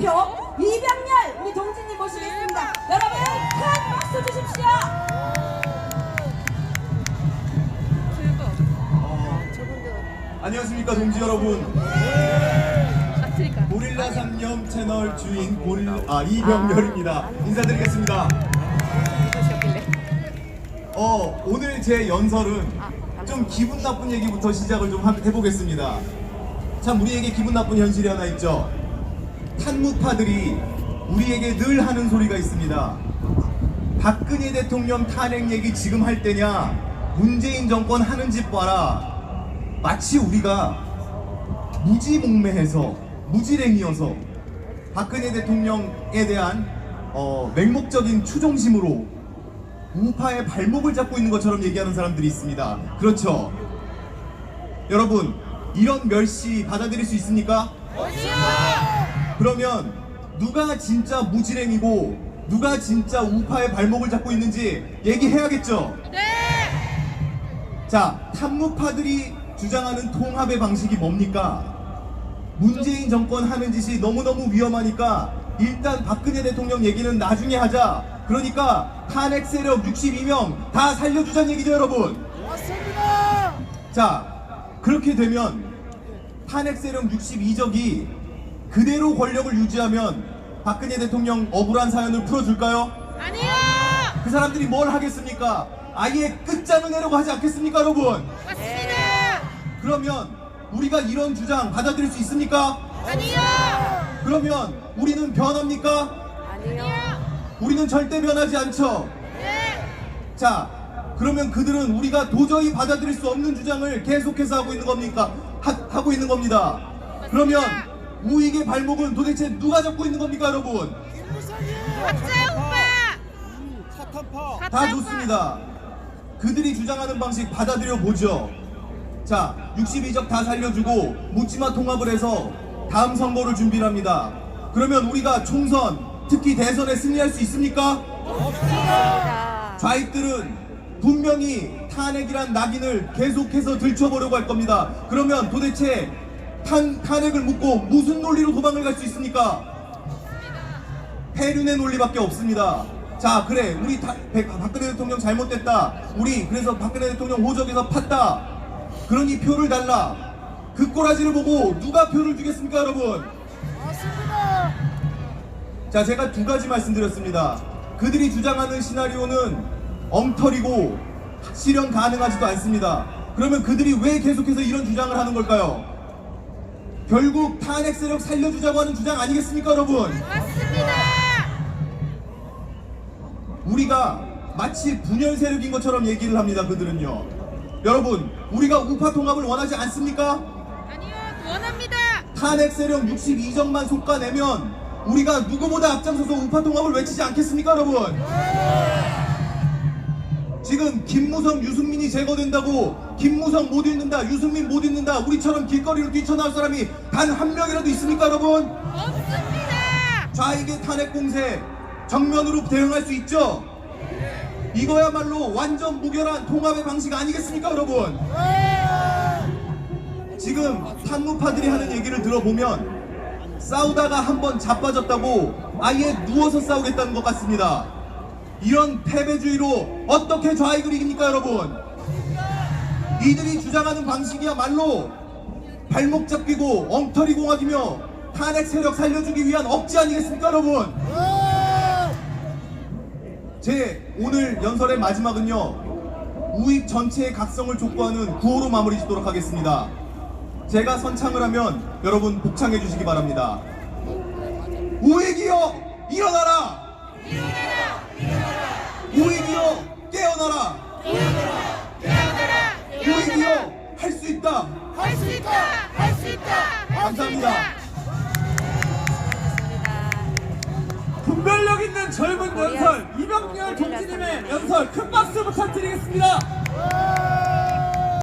대표 이병렬 우리 동지님 모시겠습니다. 여러분 큰 박수 주십시오. 안녕하십니까 동지 여러분. 고릴라 상념 채널 주인 고릴 아 이병렬입니다. 인사드리겠습니다. 어 오늘 제 연설은 좀 기분 나쁜 얘기부터 시작을 좀 하- 해보겠습니다. 참 우리에게 기분 나쁜 현실이 하나 있죠 탄무파들이 우리에게 늘 하는 소리가 있습니다 박근혜 대통령 탄핵 얘기 지금 할 때냐 문재인 정권 하는 짓 봐라 마치 우리가 무지몽매해서 무지랭이어서 박근혜 대통령에 대한 어, 맹목적인 추종심으로 우파의 발목을 잡고 있는 것처럼 얘기하는 사람들이 있습니다. 그렇죠? 여러분 이런 멸시 받아들일 수 있습니까? 그러면 누가 진짜 무지랭이고 누가 진짜 우파의 발목을 잡고 있는지 얘기해야겠죠? 자, 탐무파들이 주장하는 통합의 방식이 뭡니까? 문재인 정권 하는 짓이 너무너무 위험하니까 일단 박근혜 대통령 얘기는 나중에 하자. 그러니까 탄핵 세력 62명 다 살려주자는 얘기죠, 여러분. 맞습니다. 자, 그렇게 되면 탄핵 세력 62적이 그대로 권력을 유지하면 박근혜 대통령 억울한 사연을 풀어줄까요? 아니요! 그 사람들이 뭘 하겠습니까? 아예 끝장을 내려고 하지 않겠습니까, 여러분? 맞습니다! 그러면 우리가 이런 주장 받아들일 수 있습니까? 아니요! 그러면 우리는 변합니까? 아니요! 우리는 절대 변하지 않죠. 네! 자, 그러면 그들은 우리가 도저히 받아들일 수 없는 주장을 계속해서 하고 있는 겁니까? 하, 고 있는 겁니다. 그러면 우익의 발목은 도대체 누가 잡고 있는 겁니까, 여러분? 가짜 오빠! 사탄파. 다! 좋습니다. 그들이 주장하는 방식 받아들여 보죠. 자, 62적 다 살려주고 묻지마 통합을 해서 다음 선거를 준비를 합니다. 그러면 우리가 총선, 특히 대선에 승리할 수 있습니까? 좌익들은 분명히 탄핵이란 낙인을 계속해서 들춰보려고 할 겁니다. 그러면 도대체 탄, 탄핵을 묻고 무슨 논리로 도망을 갈 수 있습니까? 폐륜의 논리밖에 없습니다. 자, 그래, 우리 다- 백- 박근혜 대통령 잘못됐다. 우리 그래서 박근혜 대통령 호적에서 팠다. 그러니 표를 달라. 그 꼬라지를 보고 누가 표를 주겠습니까, 여러분? 맞습니다. 자, 제가 두 가지 말씀드렸습니다. 그들이 주장하는 시나리오는 엉터리고 실현 가능하지도 않습니다. 그러면 그들이 왜 계속해서 이런 주장을 하는 걸까요? 결국 탄핵 세력 살려주자고 하는 주장 아니겠습니까, 여러분? 맞습니다! 우리가 마치 분열 세력인 것처럼 얘기를 합니다. 그들은요. 여러분, 우리가 우파 통합을 원하지 않습니까? 아니요! 원합니다! 탄핵 세력 62정만 솎아내면 우리가 누구보다 앞장서서 우파 통합을 외치지 않겠습니까, 여러분? 지금 김무성, 유승민이 제거된다고 김무성 못 읽는다, 유승민 못 읽는다, 우리처럼 길거리로 뛰쳐나올 사람이 단 한 명이라도 있습니까, 여러분? 없습니다! 좌익의 탄핵 공세 정면으로 대응할 수 있죠? 이거야말로 완전 무결한 통합의 방식 아니겠습니까, 여러분? 지금 탄무파들이 하는 얘기를 들어보면 싸우다가 한번 자빠졌다고 아예 누워서 싸우겠다는 것 같습니다. 이런 패배주의로 어떻게 좌익을 이깁니까, 여러분? 이들이 주장하는 방식이야말로 발목 잡히고 엉터리 공학이며 탄핵 세력 살려주기 위한 억지 아니겠습니까, 여러분? 제 오늘 연설의 마지막은요 우익 전체의 각성을 촉구하는 구호로 마무리 짓도록 하겠습니다 제가 선창을 하면 여러분 복창해 주시기 바랍니다 우익이여 일어나라 우익이여 깨어나라 우익이여 할 수 있다 할 수 있다! 할 수 있다! 감사합니다 분별력 있는 젊은 연설 이병렬 동지님의 연설 큰 박수 부탁드리겠습니다.